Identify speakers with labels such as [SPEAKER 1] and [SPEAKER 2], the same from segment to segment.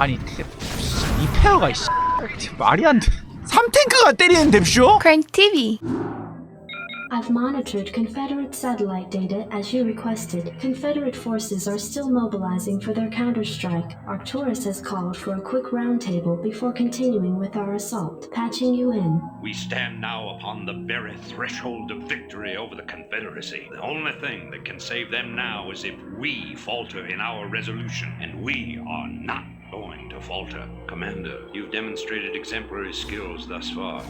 [SPEAKER 1] 아니 태- 이 페어가 이 씨, 말이 안 돼. 3탱크가 때리는 뎁쇼?
[SPEAKER 2] Crank TV.
[SPEAKER 3] I've monitored Confederate satellite data as you requested. Confederate forces are still mobilizing for their counterstrike. Arcturus has called for a quick roundtable before continuing with our assault. Patching you in.
[SPEAKER 4] We stand now upon the very threshold of victory over the Confederacy. The only thing that can save them now is if we falter in our resolution, and we are not going to falter. Commander, you've demonstrated exemplary skills thus far.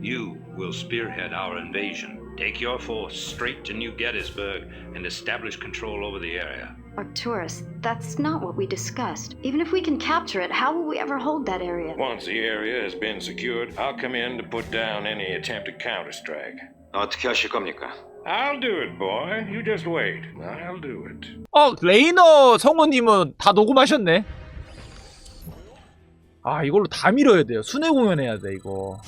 [SPEAKER 4] You will spearhead our invasion. Take your force straight to New Gettysburg and establish control over the area.
[SPEAKER 5] Arcturus, that's not what we discussed. Even if we can capture it, how will we ever hold that area?
[SPEAKER 6] Once the area has been secured, I'll come in to put down any attempted counterstrike.
[SPEAKER 7] 어떻게 하실 겁니까?
[SPEAKER 6] I'll do it, boy. You just wait. I'll do it.
[SPEAKER 1] 어 레이너 성우님은 다 녹음하셨네. 아 이걸로 다 밀어야 돼요. 순회 공연해야 돼 이거.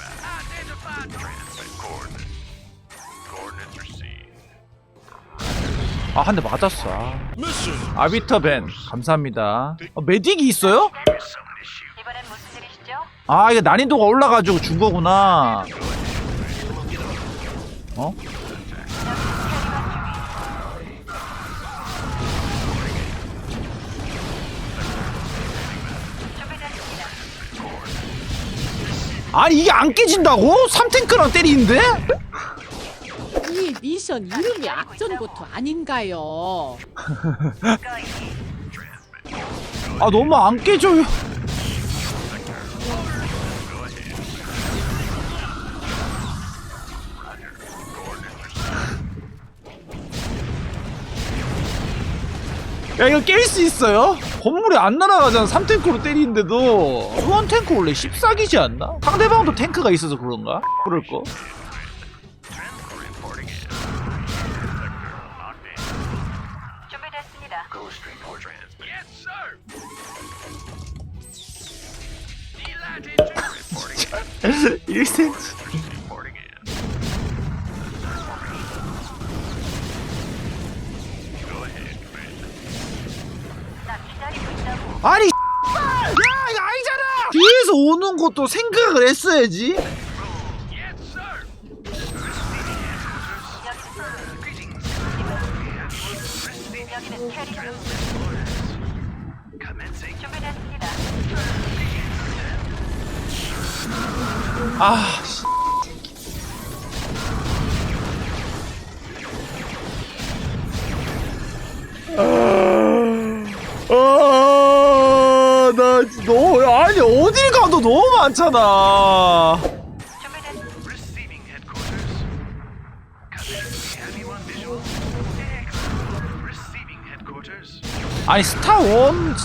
[SPEAKER 1] 아 한 대 맞았어. 아. 아비터 벤 감사합니다. 어, 메딕이 있어요? 아 이게 난이도가 올라가지고 준 거구나. 어? 아니 이게 안 깨진다고? 3탱크랑 때리는데?
[SPEAKER 8] 이 미션 이름이 악전부터 아닌가요?
[SPEAKER 1] 아 너무 안 깨져요. 야 이거 깰 수 있어요? 건물이 안 날아가잖아. 3탱크로 때리는데도. 수원 탱크 원래 14기지 않나? 상대방도 탱크가 있어서 그런가? 그럴거. 진짜 1cm 아니 야 이거 아니잖아! 뒤에서 오는 것도 생각을 했어야지. 아 씨. 아, 너무 아니 어딜 가도 너무 많잖아. 아니 스타원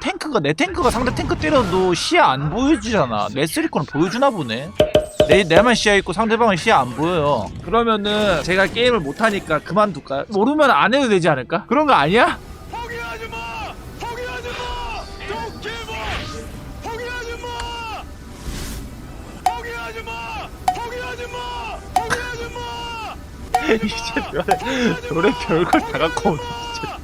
[SPEAKER 1] 탱크가 내 탱크가 상대 탱크 때려도 시야 안 보여주잖아. 내 쓰리코는 보여주나 보네. 내 내만 시야 있고 상대방은 시야 안 보여요. 그러면은 제가 게임을 못 하니까 그만둘까요? 모르면 안 해도 되지 않을까? 그런 거 아니야? 이제 별에 별에 별걸 다 갖고 오네. 진짜.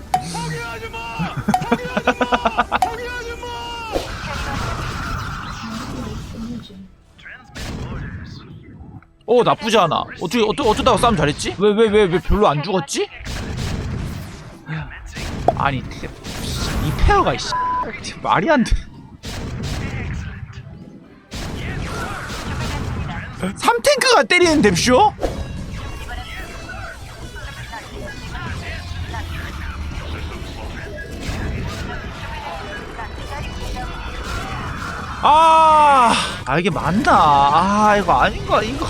[SPEAKER 1] 어 나쁘지 않아. 어떻게 어쩌, 어쩌다가 싸움 잘했지? 왜 왜 왜 왜 별로 안 죽었지? 아니 태- 이 페어가 이 씨, 말이 안 돼. 3탱크가 때리는 뎁쇼? 아, 아 이게 맞나? 아 이거 아닌가 이거.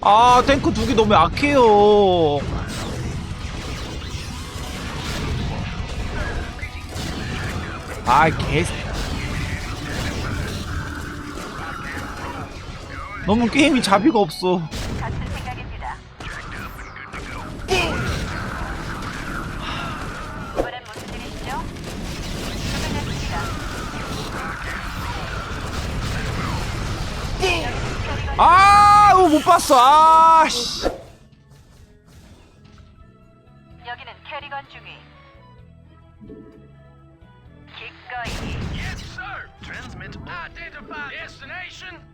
[SPEAKER 1] 아 탱크 두 개 너무 약해요. 아 개. 너무 게임이 자비가 없어. 아, 이거 못 봤어. 아, 씨.
[SPEAKER 2] 여기는 캐리건 중위. 기꺼이
[SPEAKER 7] Yes, sir. Transmit identify destination.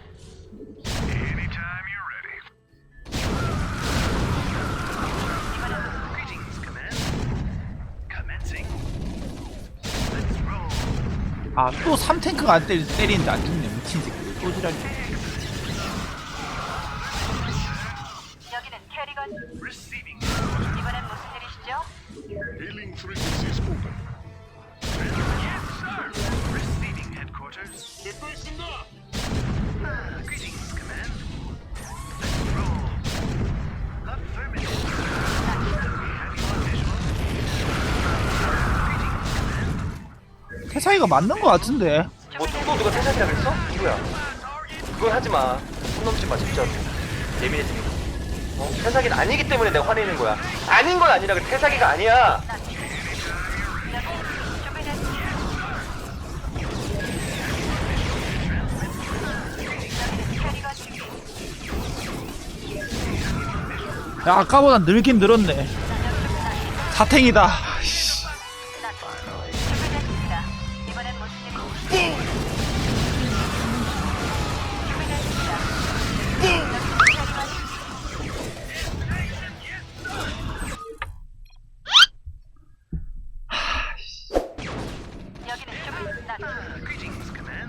[SPEAKER 1] 아, 또 3탱크가 안 때리, 때리는데 안 죽네. 미친 새끼. 또 지랄이.
[SPEAKER 2] 여기는 캐리건.
[SPEAKER 7] Receiving.
[SPEAKER 2] 이번엔 무슨 일이시죠?
[SPEAKER 6] Hailing frequencies open.
[SPEAKER 7] Yes, sir. Receiving headquarters. 듣고 있습니다. Ah, Greetings,
[SPEAKER 1] 태사이가 맞는 거 같은데.
[SPEAKER 9] 뭐또 누가 태산이라 그랬어? 누구야? 그건 하지 마. 손 넘지 마 진짜로. 예민해지니까. 어? 태사기는 아니기 때문에 내가 화내는 거야. 아닌 건 아니라 그 태사기가 아니야.
[SPEAKER 1] 야, 아까보다 늘긴 늘었네. 사탱이다.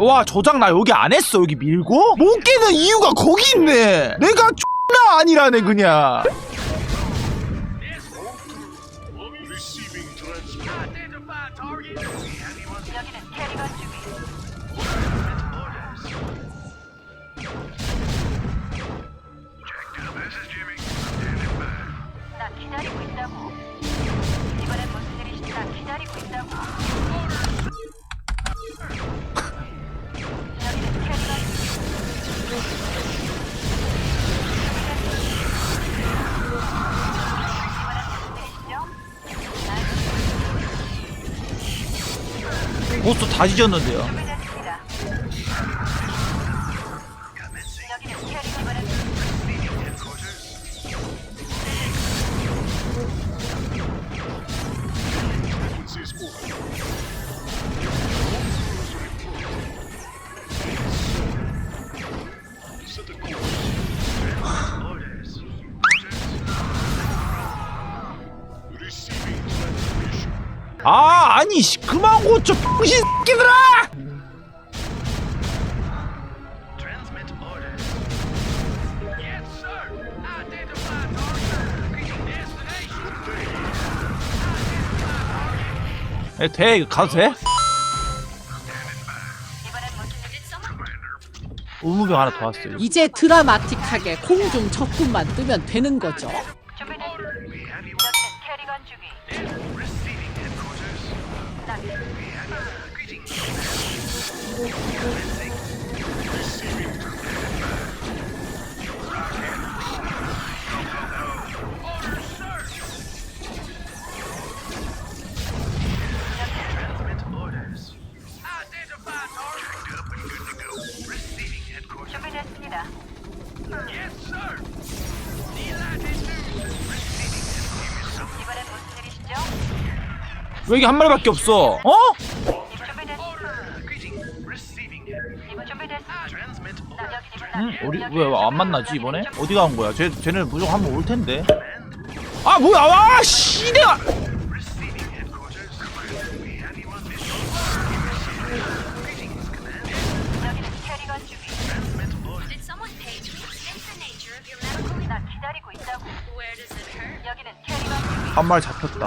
[SPEAKER 1] 와, 저장 나 여기 안 했어. 여기 밀고? 못 깨는 이유가 거기 있네. 내가 X나 아니라네, 그냥. 보스 다 지졌는데요.
[SPEAKER 2] 준
[SPEAKER 1] 아, 아니, 씨, 그만 고쳐, 병신 새끼들아! 에, 돼, 이거 가도 돼? 의무병 하나 더 왔어요.
[SPEAKER 8] 이제 드라마틱하게 공중 적군만 뜨면 되는 거죠.
[SPEAKER 7] Greetings.
[SPEAKER 1] 왜 이게 한 마리밖에 없어? 어? 응? 어디, 왜안 만나지, 이번에? 어디 간 거야? 쟤, 쟤네 무조건 한번 올 텐데. 아, 뭐야, 와, 씨, 내가!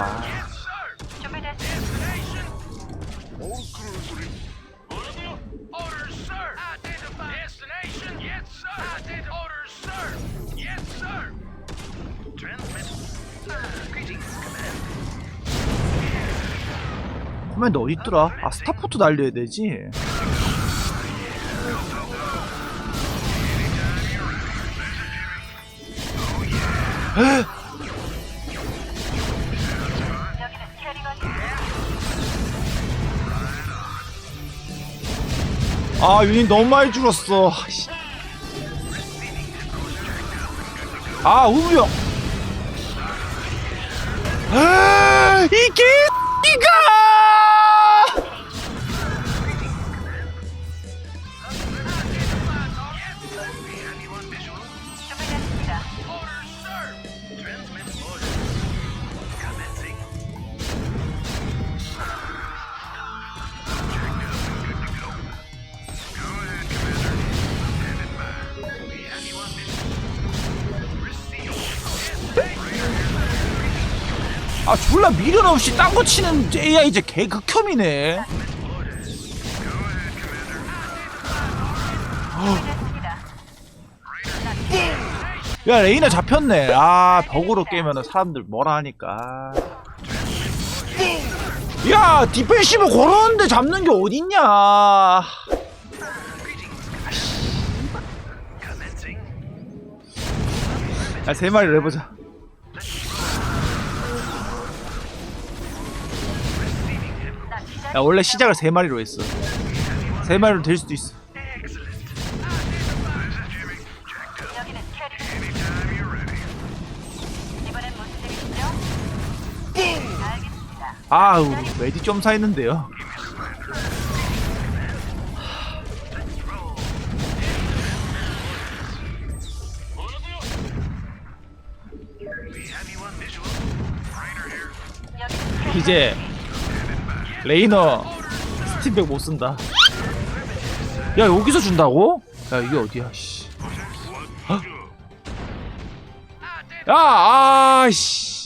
[SPEAKER 7] We have you
[SPEAKER 1] 너 어딨더라? 아 스타포트 날려야 되지 아 유닛 너무 많이 줄었어 씨. 아 우명 아, 이게 아 졸라 미련 없이 딴 거 치는 AI 이제 개 극혐이네. 야 레이나 잡혔네. 아 벽으로 깨면은 사람들 뭐라 하니까. 야 디펜시브 걸었는데 잡는 게 어딨냐. 야세 마리를 해보자 야 원래 시작을 세 마리로 했어 세 마리로 될 수도 있어. 아우 메디 좀 사했는데요 이제 레이너 스팀백 못 쓴다 야 여기서 준다고? 야 이게 어디야 씨 어? 야 아씨.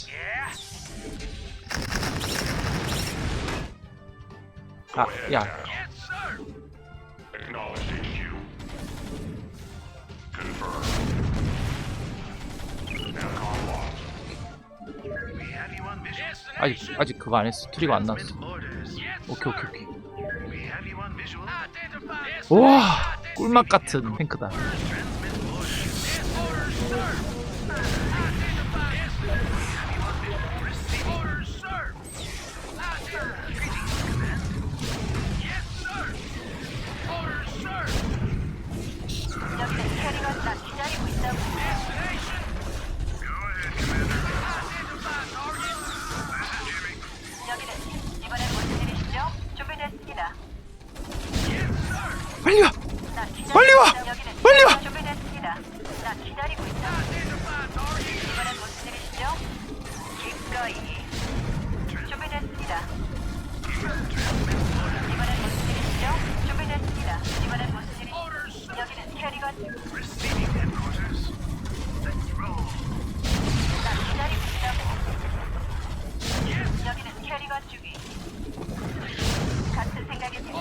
[SPEAKER 6] Narcon lost.
[SPEAKER 1] 아직 아직 그거 안 했어 트리거 안 나왔어 오케이 오케이 오케이. 우와 꿀맛 같은 탱크다
[SPEAKER 2] 캐리건. 나 기다리고 있다고. 여기는 캐리건 주기. 같은 생각입니다.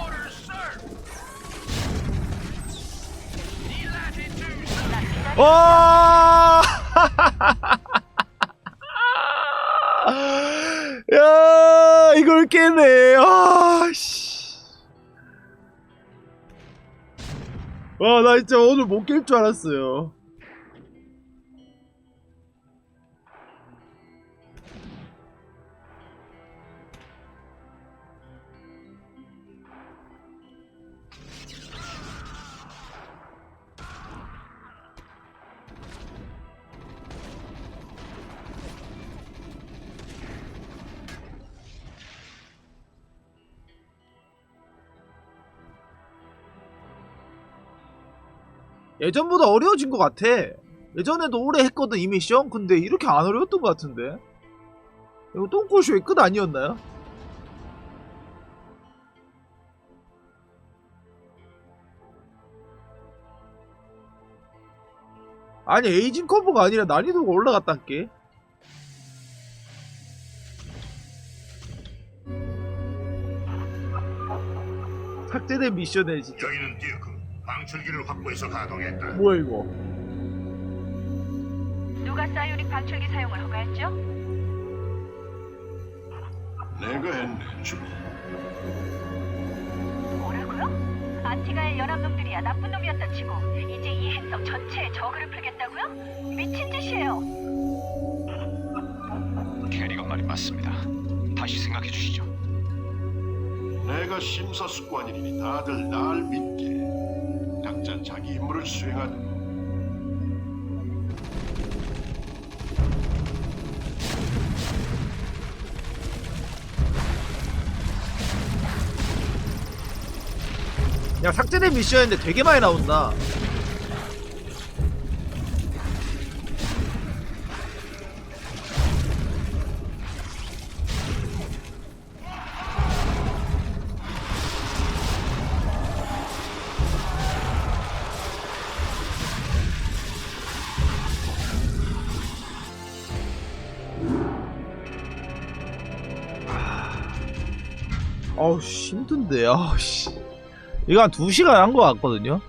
[SPEAKER 2] 나 기다리고
[SPEAKER 1] 와! 야, 이걸 깨네. 아, 씨. 와, 나 진짜 오늘 못 깰 줄 알았어요. 예전보다 어려워진 것 같아. 예전에도 오래 했거든 이 미션. 근데 이렇게 안 어려웠던 것 같은데. 이거 똥꼬쇼의 끝 아니었나요? 아니 에이징 컴보가 아니라 난이도가 올라갔단 게. 삭제된 미션에 진짜.
[SPEAKER 6] 방출기를 확보해서 가동했다.
[SPEAKER 1] 뭐야 이거?
[SPEAKER 2] 누가 사이오닉 방출기 사용을 허가했죠?
[SPEAKER 6] 내가 했네, 주미.
[SPEAKER 10] 뭐라고요? 아티가의 연합놈들이야 나쁜 놈이었다 치고 이제 이 행성 전체에 저그를 풀겠다고요? 미친 짓이에요.
[SPEAKER 7] 캐리건 말이 맞습니다. 다시 생각해 주시죠.
[SPEAKER 11] 내가 심사숙고한이니 다들 날 믿게. 각자 자기 임무를 수행하는
[SPEAKER 1] 야 삭제된 미션인데 되게 많이 나온다 어우 씨, 힘든데. 아우씨. 이거 한 2시간 한 거 같거든요